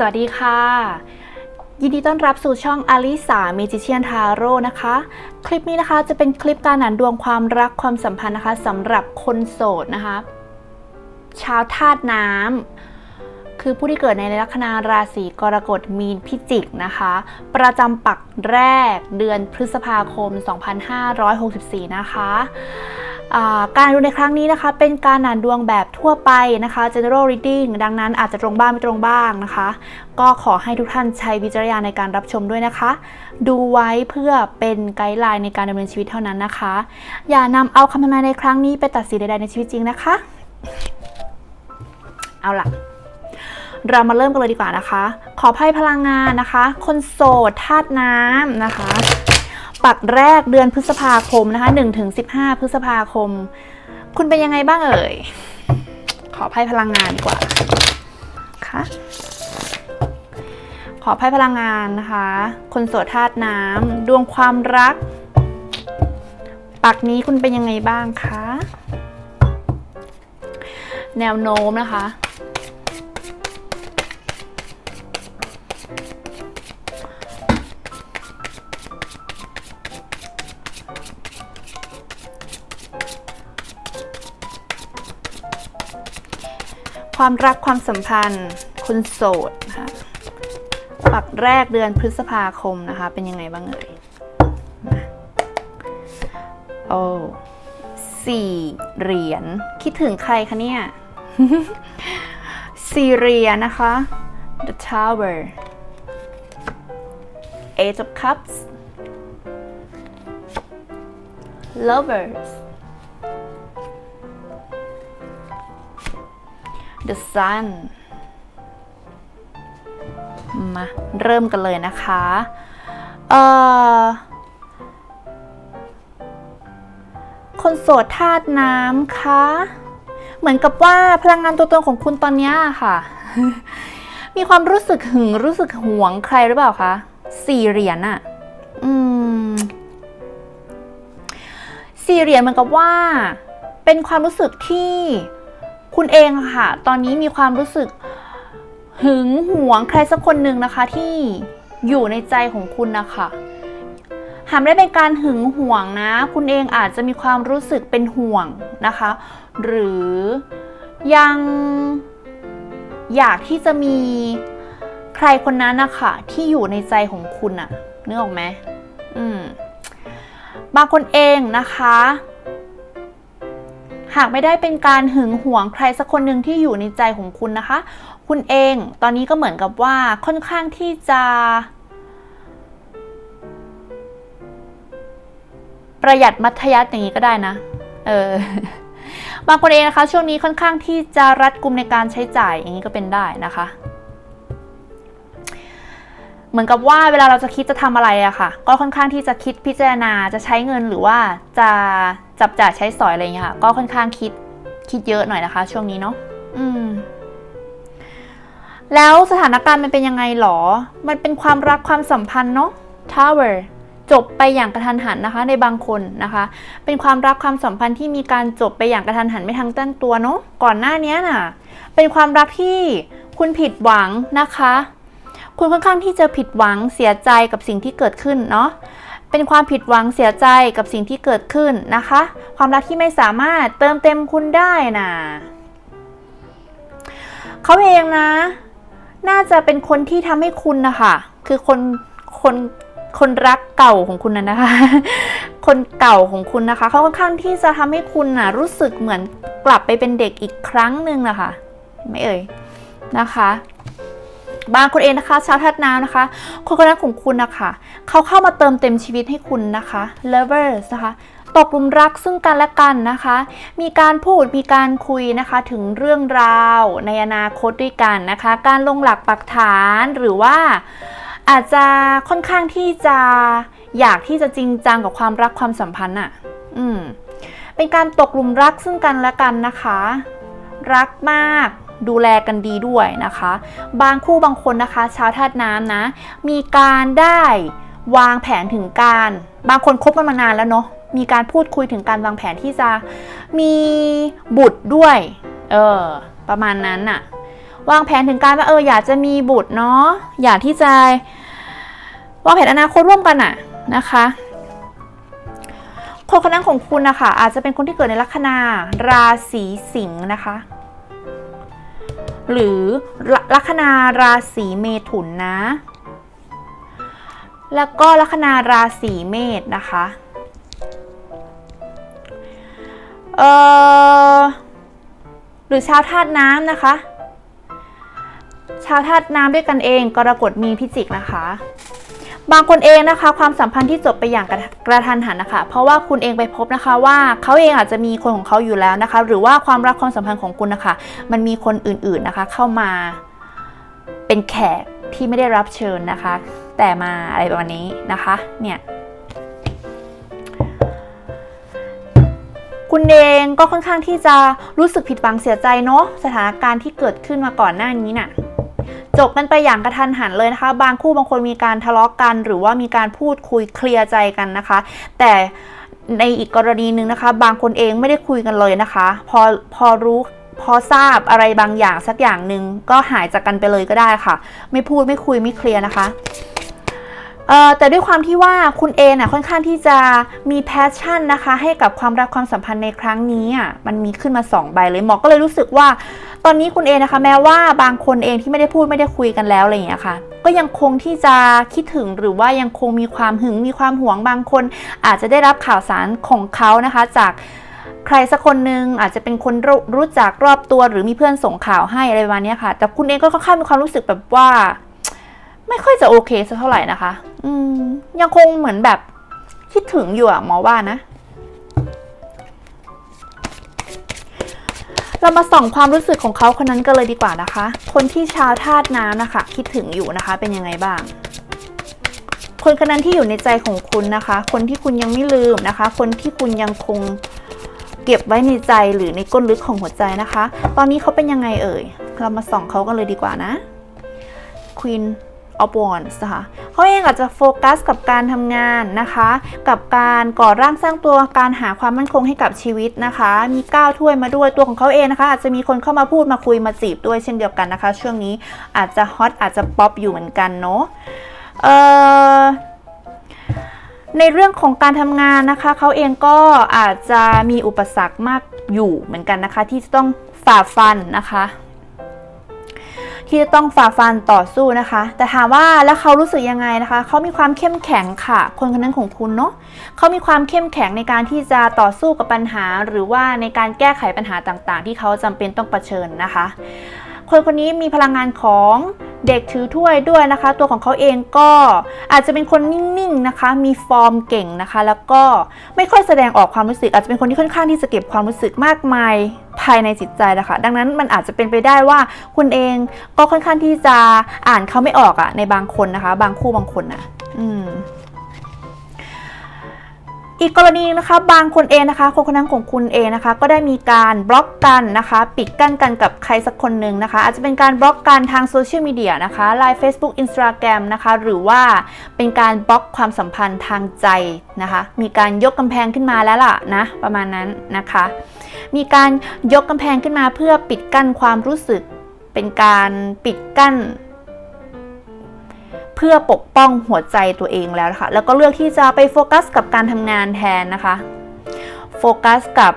สวัสดีค่ะ ยินดีต้อนรับสู่ช่องอลิสาเมจิเชียนทาโร่นะคะ คลิปนี้นะคะจะเป็นคลิปการอ่านดวงความรักความสัมพันธ์นะคะสำหรับคนโสดนะคะ ชาวธาตุน้ำคือผู้ที่เกิดในลัคนาราศีกรกฎมีนพิจิกนะคะ ประจำปักแรกเดือนพฤษภาคม 2564 นะคะอ่า การดูในครั้งนี้นะคะ เป็นการอ่านดวงแบบทั่วไปนะคะ general reading ดังนั้นอาจจะตรงบ้างไม่ตรงบ้างนะคะ ก็ขอให้ทุกท่านใช้วิจารณญาณในการรับชมด้วยนะคะ ดูไว้เพื่อเป็นไกด์ไลน์ในการดำเนินชีวิตเท่านั้นนะคะ อย่านำเอาคำทำนายในครั้งนี้ไปตัดสินใดๆในชีวิตจริงนะคะ เอาล่ะเรามาเริ่มกันเลยดีกว่านะคะ ขอไพ่พลังงานนะคะ คนโสดธาตุน้ำนะคะ ปักแรกเดือนพฤษภาคมนะคะ1ถึง15 พฤษภาคม คุณเป็นยังไงบ้างเอ่ย ขอไพ่พลังงานดีกว่าค่ะขอไพ่พลังงานนะคะ คนโสดธาตุน้ำดวงความรัก ปักนี้คุณเป็นยังไงบ้างคะ แนวโน้มนะคะ ความรักความสัมพันธ์คุณโสดนะคะปักแรกเดือนพฤษภาคมนะคะ เป็นยังไงบ้างเอ่ยโอ้สี่เหรียญคิดถึงใครคะเนี่ยสี่เหรียญนะคะ The Tower Eight of Cups Lovers The Sun มา เริ่มกันเลยนะคะ เอ่อ คนโสดธาตุน้ำคะ เหมือนกับว่าพลังงานตัวตนของคุณตอนนี้ค่ะ มีความรู้สึกหึงรู้สึกหวงใครหรือเปล่าคะสี่เหรียญอะอืมสี่เหรียญเหมือนกับว่า เป็นความรู้สึกที่ คุณเองอะค่ะ ตอนนี้มีความรู้สึกหึงหวงใครสักคนหนึ่งนะคะที่อยู่ในใจของคุณนะคะหากไม่ได้เป็นการหึงหวงนะ คุณเองอาจจะมีความรู้สึกเป็นห่วงนะคะ หรือยังอยากที่จะมีใครคนนั้นนะคะที่อยู่ในใจของคุณอะนึกออกไหมอืมบางคนเองนะคะ หากไม่ได้เป็นการหึงหวงใครสักคนหนึ่งที่อยู่ในใจของคุณนะคะ คุณเองตอนนี้ก็เหมือนกับว่าค่อนข้างที่จะประหยัดมัธยัติอย่างนี้ก็ได้นะ เออ บางคนเองนะคะ ช่วงนี้ค่อนข้างที่จะรัดกุมในการใช้จ่ายอย่างนี้ก็เป็นได้นะคะ เหมือนกับว่าเวลาเราจะคิดจะทำอะไรอะค่ะ ก็ค่อนข้างที่จะคิดพิจารณาจะใช้เงินหรือว่าจะ จับจ่ายใช้สอยอะไรอย่างเงี้ยค่ะ ก็ค่อนข้างคิดคิดเยอะหน่อยนะคะ ช่วงนี้เนาะอืม แล้วสถานการณ์มันเป็นยังไงหรอ มันเป็นความรักความสัมพันธ์เนาะ Tower จบไปอย่างกระทันหันนะคะ ในบางคนนะคะ เป็นความรักความสัมพันธ์ที่มีการจบไปอย่างกระทันหันไม่ทันตั้งตัวเนาะก่อนหน้านี้น่ะ เป็นความรักที่คุณผิดหวังนะคะ คุณค่อนข้างที่จะผิดหวังเสียใจกับสิ่งที่เกิดขึ้นเนาะ เป็นความผิดหวังเสียใจกับสิ่งที่เกิดขึ้นนะคะ ความรักที่ไม่สามารถเติมเต็มคุณได้น่ะเขาเองนะ น่าจะเป็นคนที่ทำให้คุณนะคะคือคนคนคนรักเก่าของคุณนะนะคะ คนเก่าของคุณนะคะเขาค่อนข้างที่จะทำให้คุณน่ะรู้สึกเหมือนกลับไปเป็นเด็กอีกครั้งหนึ่งนะคะไม่เอ่ยนะคะ บางคนเองนะคะ ชาวธาตุน้ำนะคะ คนคนนั้นของคุณนะคะเขาเข้ามาเติมเต็มชีวิตให้คุณนะคะ lovers นะคะตกลุมรักซึ่งกันและกันนะคะ มีการพูด มีการคุยนะคะถึงเรื่องราวในอนาคตด้วยกันนะคะ การลงหลักปักฐานหรือว่าอาจจะค่อนข้างที่จะอยากที่จะจริงจังกับความรักความสัมพันธ์อะ อืม เป็นการตกลุมรักซึ่งกันและกันนะคะ รักมาก ดูแลกันดีด้วยนะคะ บางคู่บางคนนะคะ ชาวธาตุน้ำนะ มีการได้วางแผนถึงการ บางคนคบกันมานานแล้วเนาะมีการพูดคุยถึงการวางแผนที่จะมีบุตรด้วย เออ ประมาณนั้นน่ะ วางแผนถึงการว่าเอออยากจะมีบุตรเนาะอยากที่จะวางแผนอนาคตร่วมกันอะนะคะคนคนนั้นของคุณนะคะอาจจะเป็นคนที่เกิดในลัคนาราศีสิงห์นะคะ หรือลัคนาราศีเมถุนนะ แล้วก็ลัคนาราศีเมษนะคะเออหรือชาวธาตุน้ำนะคะ ชาวธาตุน้ำด้วยกันเองกรกฎมีพิจิกนะคะ บางคนเองนะคะ ความสัมพันธ์ที่จบไปอย่างกระกระทันหันนะคะ เพราะว่าคุณเองไปพบนะคะว่าเขาเองอาจจะมีคนของเขาอยู่แล้วนะคะ หรือว่าความรักความสัมพันธ์ของคุณนะคะ มันมีคนอื่นๆนะคะ เข้ามาเป็นแขกที่ไม่ได้รับเชิญนะคะ แต่มาอะไรประมาณนี้นะคะเนี่ยคุณเองก็ค่อนข้างที่จะรู้สึกผิดหวังเสียใจเนาะสถานการณ์ที่เกิดขึ้นมาก่อนหน้านี้น่ะ จบกันไปอย่างกระทันหันเลยนะคะ บางคู่บางคนมีการทะเลาะกัน หรือว่ามีการพูดคุยเคลียร์ใจกันนะคะ แต่ในอีกกรณีหนึ่งนะคะ บางคนเองไม่ได้คุยกันเลยนะคะ พอพอรู้พอทราบอะไรบางอย่างสักอย่างหนึ่งก็หายจากกันไปเลยก็ได้ค่ะ ไม่พูดไม่คุยไม่เคลียร์นะคะ แต่ด้วยความที่ว่าคุณเอน่ะค่อนข้างที่จะมีแพชชั่นนะคะ ให้กับความรักความสัมพันธ์ในครั้งนี้อะมันมีขึ้นมาสองใบเลยหมอก็เลยรู้สึกว่า ตอนนี้คุณเอนะคะ แม้ว่าบางคนเองที่ไม่ได้พูดไม่ได้คุยกันแล้วอะไรอย่างเงี้ยค่ะ ก็ยังคงที่จะคิดถึงหรือว่ายังคงมีความหึงมีความหวงบางคน อาจจะได้รับข่าวสารของเขานะคะ จากใครสักคนหนึ่งอาจจะเป็นคนรู้รู้จักรอบตัวหรือมีเพื่อนส่งข่าวให้อะไรประมาณนี้ค่ะ แต่คุณเองก็ค่อนข้างมีความรู้สึกแบบว่า ไม่ค่อยจะโอเคสักเท่าไหร่นะคะ อืม ยังคงเหมือนแบบคิดถึงอยู่อะหมอว่านะ เรามาส่องความรู้สึกของเขาคนนั้นกันเลยดีกว่านะคะ คนที่ชาวธาตุน้ำนะคะ คิดถึงอยู่นะคะ เป็นยังไงบ้าง คนคนนั้นที่อยู่ในใจของคุณนะคะ คนที่คุณยังไม่ลืมนะคะ คนที่คุณยังคงเก็บไว้ในใจหรือในก้นลึกของหัวใจนะคะ ตอนนี้เขาเป็นยังไงเอ่ย เรามาส่องเขากันเลยดีกว่านะ Queen of Wands นะคะเขาเองอาจจะโฟกัสกับการทำงานนะคะ กับการก่อร่างสร้างตัวการหาความมั่นคงให้กับชีวิตนะคะ มีก้าวถ้วยมาด้วยตัวของเขาเองนะคะ อาจจะมีคนเข้ามาพูดมาคุยมาจีบด้วยเช่นเดียวกันนะคะ ช่วงนี้อาจจะฮอตอาจจะป๊อปอยู่เหมือนกันเนาะเอ่อในเรื่องของการทำงานนะคะ เขาเองก็อาจจะมีอุปสรรคมากอยู่เหมือนกันนะคะ ที่จะต้องฝ่าฟันนะคะ ที่จะต้องฝ่าฟันต่อสู้นะคะ แต่ถามว่าแล้วเขารู้สึกยังไงนะคะ เขามีความเข้มแข็งค่ะ คนคนนั้นของคุณเนาะเขามีความเข้มแข็งในการที่จะต่อสู้กับปัญหา หรือว่าในการแก้ไขปัญหาต่างๆ ที่เขาจำเป็นต้องเผชิญนะคะ คนคนนี้มีพลังงานของเด็กถือถ้วยด้วยนะคะ ตัวของเขาเองก็อาจจะเป็นคนนิ่งๆนะคะ มีฟอร์มเก่งนะคะ แล้วก็ไม่ค่อยแสดงออกความรู้สึก อาจจะเป็นคนที่ค่อนข้างที่จะเก็บความรู้สึกมากมาย ภายในจิตใจนะคะ ดังนั้นมันอาจจะเป็นไปได้ว่าคุณเองก็ค่อนข้างที่จะอ่านเขาไม่ออกอะในบางคนนะคะ บางคู่บางคนนะอืมอีกกรณีนะคะบางคนเองนะคะคนคนนั้นของคุณเองนะคะ ก็ได้มีการบล็อกกันนะคะ ปิดกั้นกันกับใครสักคนหนึ่งนะคะ อาจจะเป็นการบล็อกกันทางโซเชียลมีเดียนะคะ Line Facebook Instagram นะคะ หรือว่าเป็นการบล็อกความสัมพันธ์ทางใจนะคะ มีการยกกำแพงขึ้นมาแล้วล่ะนะ ประมาณนั้นนะคะ มีการยกกำแพงขึ้นมาเพื่อปิดกั้นความรู้สึก เป็นการปิดกั้น เพื่อปกป้องหัวใจตัวเองแล้วนะคะแล้วก็เลือกที่จะไปโฟกัสกับการทำงานแทนนะคะโฟกัสกับ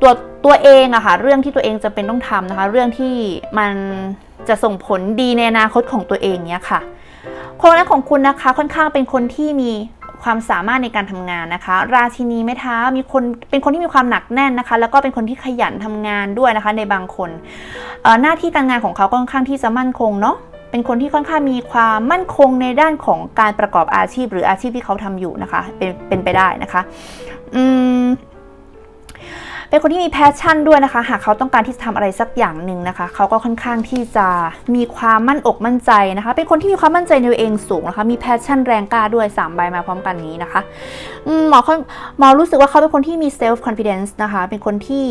ตัวตัวเองอะค่ะเรื่องที่ตัวเองจะเป็นต้องทำนะคะ เรื่องที่มันจะส่งผลดีในอนาคตของตัวเองเนี้ยค่ะคนนั้ของคุณนะคะค่อนข้างเป็นคนที่มี ความสามารถในการทำงานนะคะ ราชินีไม้เท้ามีคนเป็นคนที่มีความหนักแน่นนะคะ แล้วก็เป็นคนที่ขยันทำงานด้วยนะคะ ในบางคนหน้าที่การงานของเขาก็ค่อนข้างที่จะมั่นคงเนาะเป็นคนที่ค่อนข้างมีความมั่นคงในด้านของการประกอบอาชีพ หรืออาชีพที่เขาทำอยู่นะคะ เป็นเป็นไปได้นะคะ อืม เป็นคนที่มีแพชชั่นด้วยนะคะ หากเขาต้องการที่จะทำอะไรสักอย่างหนึ่งนะคะ เขาก็ค่อนข้างที่จะมีความมั่นอกมั่นใจนะคะ เป็นคนที่มีความมั่นใจในตัวเองสูงนะคะ มีแพชชั่นแรงกล้าด้วย3ใบมาพร้อมกันนี้นะคะหมอค่อนหมอรู้สึกว่าเขาเป็นคนที่มีเซลฟ์คอนฟ idence นะคะ เป็นคนที่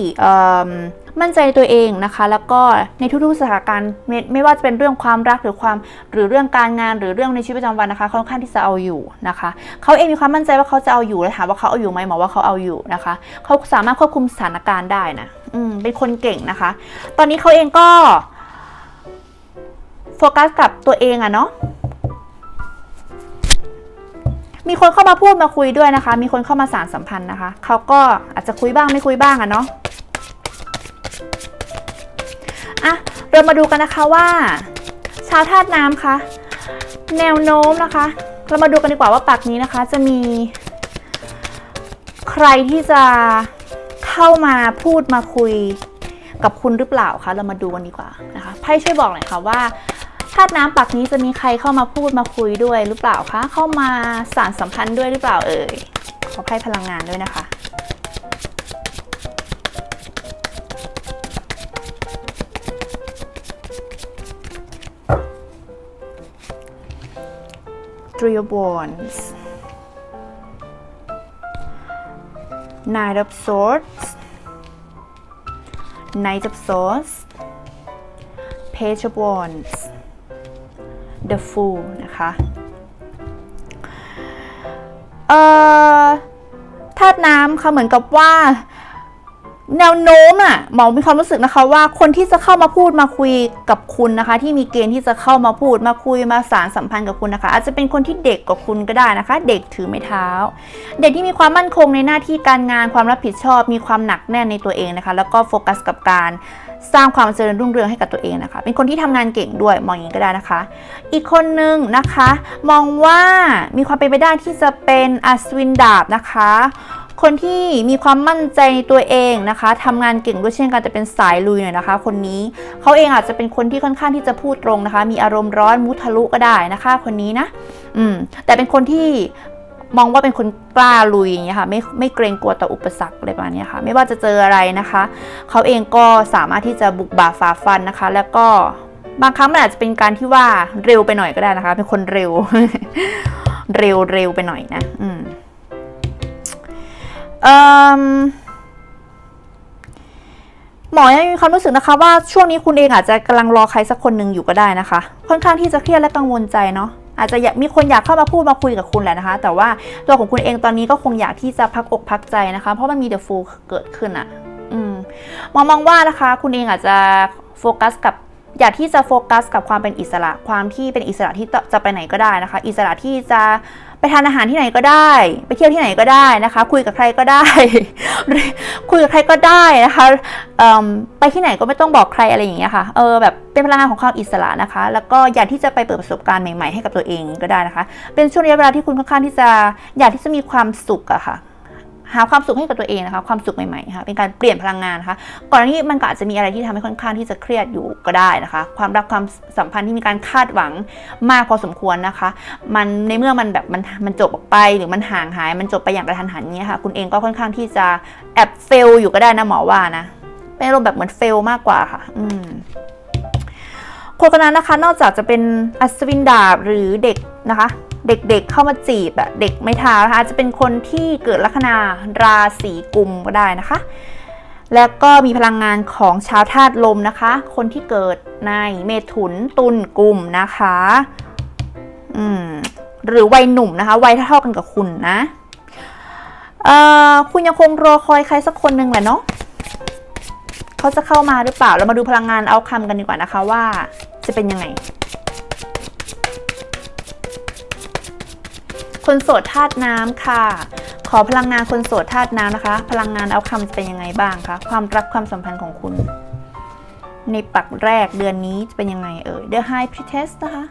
มั่นใจในตัวเองนะคะ แล้วก็ในทุกๆสถานการณ์ไม่ไม่ว่าจะเป็นเรื่องความรักหรือความหรือเรื่องการงานหรือเรื่องในชีวิตประจำวันนะคะเขาค่อนข้างที่จะเอาอยู่นะคะเขาเองมีความมั่นใจว่าเขาจะเอาอยู่และถามว่าเขาเอาอยู่ไหมหมอว่าเขาเอาอยู่นะคะเขาสามารถควบคุมสถานการณ์ได้นะอืมเป็นคนเก่งนะคะ ตอนนี้เขาเองก็โฟกัสกับตัวเองอะเนาะมีคนเข้ามาพูดมาคุยด้วยนะคะ มีคนเข้ามาสารสัมพันธ์นะคะ เขาก็อาจจะคุยบ้างไม่คุยบ้างอะเนาะ อะเรามาดูกันนะคะว่าชาวธาตุน้ำคะแนวโน้มนะคะ เรามาดูกันดีกว่าว่าปากนี้นะคะ จะมี ใครที่จะเข้ามาพูดมาคุยกับคุณหรือเปล่าคะเรามาดูกันดีกว่านะคะไพ่ช่วยบอกหน่อยค่ะว่าธาตุน้ำปากนี้จะมีใครเข้ามาพูดมาคุยด้วยหรือเปล่าคะเข้ามาสารสัมพันธ์ด้วยหรือเปล่าเอ่ยขอไพ่พลังงานด้วยนะคะ Three of Wands Nine of Swords Knight of Swords Page of Wands The Fool นะคะเอ่อธาตุน้ำค่ะเหมือนกับว่า แนวโน้มอะหมอมีความรู้สึกนะคะว่าคนที่จะเข้ามาพูดมาคุยกับคุณนะคะ ที่มีเกณฑ์ที่จะเข้ามาพูดมาคุยมาสารสัมพันธ์กับคุณนะคะ อาจจะเป็นคนที่เด็กกว่าคุณก็ได้นะคะ เด็กถือไม้เท้า เด็กที่มีความมั่นคงในหน้าที่การงานความรับผิดชอบ มีความหนักแน่นในตัวเองนะคะ แล้วก็โฟกัสกับการสร้างความเจริญรุ่งเรืองให้กับตัวเองนะคะ เป็นคนที่ทำงานเก่งด้วยมองอย่างนี้ก็ได้นะคะ อีกคนนึงนะคะ มองว่ามีความเป็นไปได้ที่จะเป็นอัศวินดาบนะคะ คนที่มีความมั่นใจในตัวเองนะคะทำงานเก่งด้วยเช่นกันแต่เป็นสายลุยหน่อยนะคะ คนนี้เขาเองอาจจะเป็นคนที่ค่อนข้างที่จะพูดตรงนะคะ มีอารมณ์ร้อนมุทะลุก็ได้นะคะ คนนี้นะ อืม แต่เป็นคนที่มองว่าเป็นคนกล้าลุยอย่างเงี้ยค่ะไม่ไม่เกรงกลัวต่ออุปสรรคอะไรประมาณนี้ค่ะ ไม่ว่าจะเจออะไรนะคะเขาเองก็สามารถที่จะบุกบ่าฝ่าฟันนะคะ แล้วก็บางครั้งมันอาจจะเป็นการที่ว่าเร็วไปหน่อยก็ได้นะคะ เป็นคนเร็ว เร็วเร็วไปหน่อยนะ อืม เอิ่มหมอยังมีความรู้สึกนะคะว่าช่วงนี้คุณเองอาจจะกำลังรอใครสักคนหนึ่งอยู่ก็ได้นะคะ ค่อนข้างที่จะเครียดและกังวลใจเนาะอาจจะอยากมีคนอยากเข้ามาพูดมาคุยกับคุณแหละนะคะ แต่ว่าตัวของคุณเองตอนนี้ก็คงอยากที่จะพักอกพักใจนะคะ เพราะมันมีเดอะฟูเกิดขึ้นอะอืมมองมองว่านะคะ คุณเองอาจจะโฟกัสกับอยากที่จะโฟกัสกับความเป็นอิสระ ความที่เป็นอิสระที่จะไปไหนก็ได้นะคะ อิสระที่จะ ไปทานอาหารที่ไหนก็ได้ ไปเที่ยวที่ไหนก็ได้นะคะ คุยกับใครก็ได้ คุยกับใครก็ได้นะคะไปที่ไหนก็ไม่ต้องบอกใครอะไรอย่างเงี้ยค่ะเออแบบเป็นพลังงานของความอิสระนะคะ แล้วก็อยากที่จะไปเปิดประสบการณ์ใหม่ๆให้กับตัวเองก็ได้นะคะ เป็นช่วงระยะเวลาที่คุณค่อนข้างที่จะอยากที่จะมีความสุขอะค่ะ หาความสุขให้กับตัวเองนะคะ ความสุขใหม่ๆค่ะเป็นการเปลี่ยนพลังงานนะคะ ก่อนหน้านี้มันก็อาจจะมีอะไรที่ทำให้ค่อนข้างที่จะเครียดอยู่ก็ได้นะคะ ความรักความสัมพันธ์ที่มีการคาดหวังมากพอสมควรนะคะ มันในเมื่อมันแบบมันมันจบออกไปหรือมันห่างหาย มันจบไปอย่างกระทันหันเนี้ยค่ะคุณเองก็ค่อนข้างที่จะแอบเฟลอยู่ก็ได้นะหมอว่านะเป็นอารมณ์แบบเหมือนเฟลมากกว่าค่ะ อืมคนคนนั้นนะคะ นอกจากจะเป็นอัศวินดาบหรือเด็กนะคะ เด็กๆเข้ามาจีบอะเด็กไม่ท้านะคะจะเป็นคนที่เกิดลัคนาราศีกุมก็ได้นะคะ แล้วก็มีพลังงานของชาวธาตุลมนะคะ คนที่เกิดในเมถุนตุลกุมนะคะอืมหรือวัยหนุ่มนะคะวัยเท่ากันกับคุณนะเอ่อคุณยังคงรอคอยใครสักคนหนึ่งแหละเนาะเขาจะเข้ามาหรือเปล่าเรามาดูพลังงานเอาคำกันดีกว่านะคะว่าจะเป็นยังไง คนโสดธาตุน้ำค่ะ ขอพลังงานคนโสดธาตุน้ำนะคะ พลังงานเอาคำจะเป็นยังไงบ้างคะความรักความสัมพันธ์ของคุณ ในปักแรกเดือนนี้จะเป็นยังไงเอ่ย The High Priestess นะคะ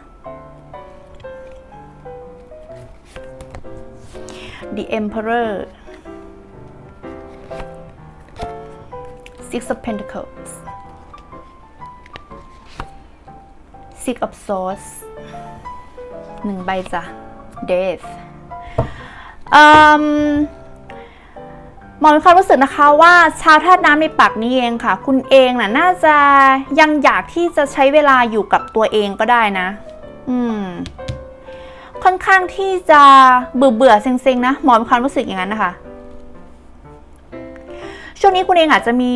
The Emperor Six of Pentacles Six of Swords หนึ่งใบจ้ะ Death หมอมีความรู้สึกนะคะว่าชาวธาตุน้ำในปักนี้เองค่ะ คุณเองน่ะน่าจะยังอยากที่จะใช้เวลาอยู่กับตัวเองก็ได้นะ อืม ค่อนข้างที่จะเบื่อเบื่อเซ็งๆนะหมอมีความรู้สึกอย่างนั้นนะคะ ช่วงนี้คุณเองอาจจะมี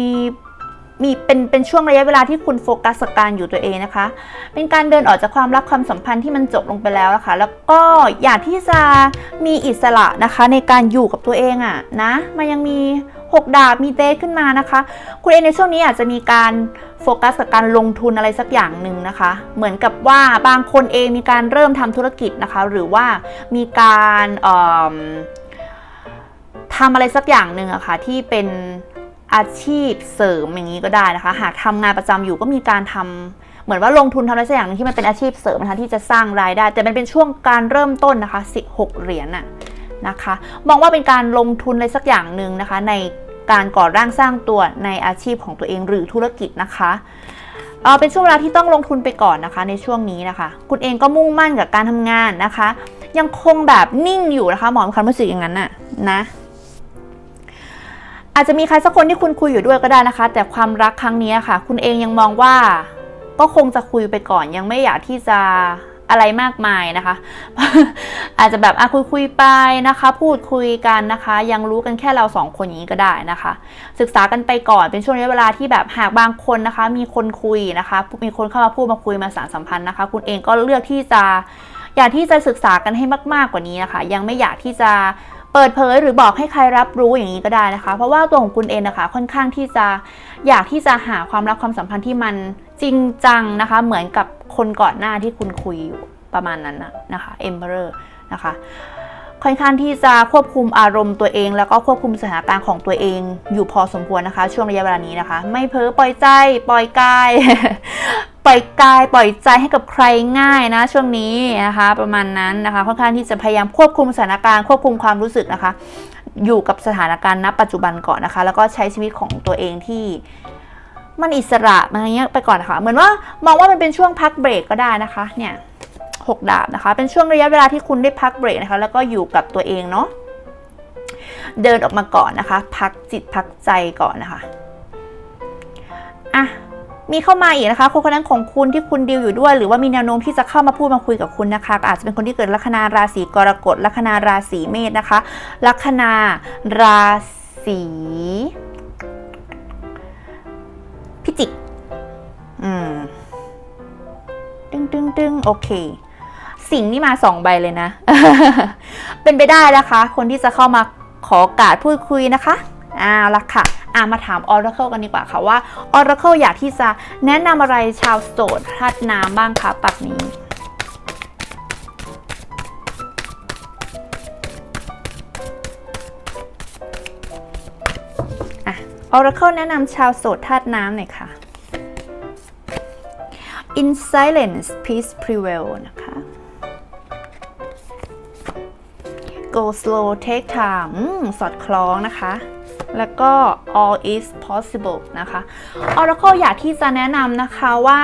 มีเป็นเป็นช่วงระยะเวลาที่คุณโฟกัสกับการอยู่ตัวเองนะคะ เป็นการเดินออกจากความรักความสัมพันธ์ที่มันจบลงไปแล้วนะคะแล้วก็อยากที่จะมีอิสระนะคะในการอยู่กับตัวเองอะนะมันยังมีหกดาบมีเดทขึ้นมานะคะ คุณเองในช่วงนี้อาจจะมีการโฟกัสกับการลงทุนอะไรสักอย่างหนึ่งนะคะ เหมือนกับว่าบางคนเองมีการเริ่มทำธุรกิจนะคะ หรือว่ามีการทำอะไรสักอย่างหนึ่งอะคะ่ะที่เป็น อาชีพเสริมอย่างนี้ก็ได้นะคะ หากทำงานประจำอยู่ก็มีการทำเหมือนว่าลงทุนทำอะไรสักอย่างหนึงที่มันเป็นอาชีพเสริมนะคะที่จะสร้างรายได้ แต่มันเป็นช่วงการเริ่มต้นนะคะสิหกเหรียญน่ะนะคะ มองว่าเป็นการลงทุนอะไรสักอย่างหนึ่งนะคะ ในการก่อร่างสร้างตัวในอาชีพของตัวเองหรือธุรกิจนะคะเเป็นช่วงเวลาที่ต้องลงทุนไปก่อนนะคะ ในช่วงนี้นะคะ คุณเองก็มุ่งมั่นกับการทำงานนะคะ ยังคงแบบนิ่งอยู่นะคะ หมอมีความรู้สึกอย่างนั้นน่ะนะ อาจจะมีใครสักคนที่คุณคุยอยู่ด้วยก็ได้นะคะ แต่ความรักครั้งนี้ค่ะ คุณเองยังมองว่าก็คงจะคุยไปก่อนยังไม่อยากที่จะอะไรมากมายนะคะ อาจจะแบบอะคุยคุยๆไปนะคะ พูดคุยกันนะคะ ยังรู้กันแค่เราสองคนอย่างนี้ก็ได้นะคะ ศึกษากันไปก่อนเป็นช่วงระยะเวลาที่แบบหากบางคนนะคะ มีคนคุยนะคะ มีคนเข้ามาพูดมาคุยมาสานสัมพันธ์นะคะ คุณเองก็เลือกที่จะอยากที่จะศึกษากันให้มาก ๆกว่านี้นะคะ ยังไม่อยากที่จะ เปิดเผยหรือบอกให้ใครรับรู้อย่างนี้ก็ได้นะคะ เพราะว่าตัวของคุณเองนะคะค่อนข้างที่จะอยากที่จะหาความรักความสัมพันธ์ที่มันจริงจังนะคะ เหมือนกับคนก่อนหน้าที่คุณคุยอยู่ประมาณนั้นนะนะคะ Emperor นะคะค่อนข้างที่จะควบคุมอารมณ์ตัวเอง แล้วก็ควบคุมสถานการณ์ของตัวเองอยู่พอสมควรนะคะ ช่วงระยะเวลานี้นะคะ ไม่เพ้อปล่อยใจปล่อยกาย ปล่อยกายปล่อยใจให้กับใครง่ายนะช่วงนี้นะคะประมาณนั้นนะคะค่อนข้างที่จะพยายามควบคุมสถานการณ์ควบคุมความรู้สึกนะคะ อยู่กับสถานการณ์ณปัจจุบันก่อนนะคะ แล้วก็ใช้ชีวิตของตัวเองที่มันอิสระอะไรเงี้ยไปก่อนนะคะ เหมือนว่ามองว่ามันเป็นช่วงพักเบรกก็ได้นะคะเนี่ยหกดาบนะคะ เป็นช่วงระยะเวลาที่คุณได้พักเบรกนะคะ แล้วก็อยู่กับตัวเองเนาะเดินออกมาก่อนนะคะ พักจิตพักใจก่อนนะคะอะ มีเข้ามาอีกนะคะคนคนนั้นของคุณที่คุณดีลอยู่ด้วย หรือว่ามีแนวโน้มที่จะเข้ามาพูดมาคุยกับคุณนะคะ อาจจะเป็นคนที่เกิดลัคนาราศีกรกฎลัคนาราศีเมษนะคะ ลัคนาราศีพิจิก อืม ตึงตึงตึงโอเค สิงนี่มาสองใบเลยนะ เป็นไปได้นะคะ คนที่จะเข้ามาขอโอกาสพูดคุยนะคะเอาละค่ะ อะมาถาม Oracle กันดีกว่าค่ะว่า Oracle อยากที่จะแนะนำอะไรชาวโสดธาตุน้ำบ้างคะปักนี้อะ Oracle แนะนำชาวโสดธาตุน้ำหน่อยค่ะ In silence peace prevail นะคะ Go slow take time อืมสอดคล้องนะคะ แล้วก็ all is possible นะคะ Oracle อยากที่จะแนะนำนะคะว่า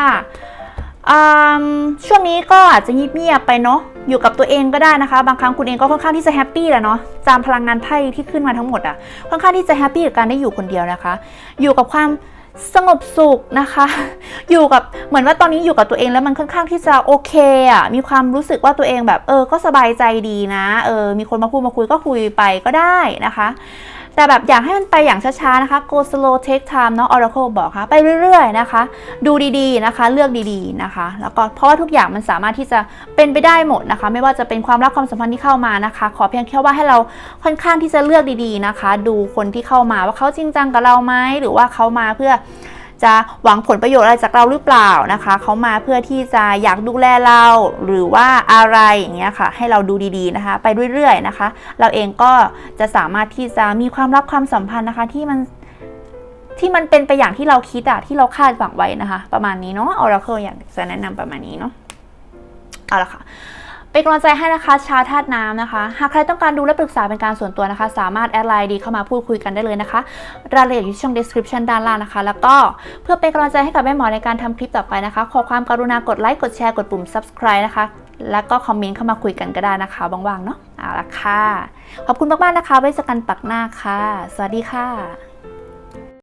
ช่วงนี้ก็อาจจะเงียบๆไปเนาะอยู่กับตัวเองก็ได้นะคะ บางครั้งคุณเองก็ค่อนข้างที่จะแฮปปี้แหละเนาะตามพลังงานไพ่ที่ขึ้นมาทั้งหมดอะค่อนข้างที่จะแฮปปี้กับการได้อยู่คนเดียวนะคะ อยู่กับความสงบสุขนะคะ อยู่กับเหมือนว่าตอนนี้อยู่กับตัวเองแล้วมันค่อนข้างที่จะโอเคอะมีความรู้สึกว่าตัวเองแบบเออก็สบายใจดีนะเออมีคนมาพูดมาคุยก็คุยไปก็ได้นะคะ แต่แบบอยากให้มันไปอย่างช้าๆนะคะ go slow take time เนาะ Oracle บอกค่ะ ไปเรื่อยๆนะคะ ดูดีๆนะคะ เลือกดีๆนะคะ แล้วก็เพราะว่าทุกอย่างมันสามารถที่จะเป็นไปได้หมดนะคะ ไม่ว่าจะเป็นความรักความสัมพันธ์ที่เข้ามานะคะ ขอเพียงแค่ว่าให้เราค่อนข้างที่จะเลือกดีๆนะคะ ดูคนที่เข้ามาว่าเขาจริงจังกับเราไหมหรือว่าเขามาเพื่อ จะหวังผลประโยชน์อะไรจากเราหรือเปล่านะคะเขามาเพื่อที่จะอยากดูแลเราหรือว่าอะไรอย่างเงี้ยค่ะให้เราดูดีๆนะคะ ไปเรื่อยๆนะคะ เราเองก็จะสามารถที่จะมีความรักความสัมพันธ์นะคะที่มันที่มันเป็นไปอย่างที่เราคิดอะที่เราคาดหวังไว้นะคะ ประมาณนี้เนาะ Oracle อยากจะแนะนำประมาณนี้เนาะเอาละค่ะ เป็นกำลังใจให้นะคะชาวธาตุน้ำนะคะ หากใครต้องการดูและปรึกษาเป็นการส่วนตัวนะคะ สามารถแอดไลน์ดีเข้ามาพูดคุยกันได้เลยนะคะรายละเอียดอยู่ที่ช่อง description ด้านล่างนะคะ แล้วก็เพื่อเป็นกำลังใจให้กับแม่หมอในการทำคลิปต่อไปนะคะ ขอความกรุณากดไลค์กดแชร์กดปุ่ม subscribe นะคะ แล้วก็คอมเมนต์เข้ามาคุยกันก็ได้นะคะว่างๆเนาะเอาละค่ะขอบคุณมากๆนะคะไว้เจอกันปักหน้าค่ะ สวัสดีค่ะ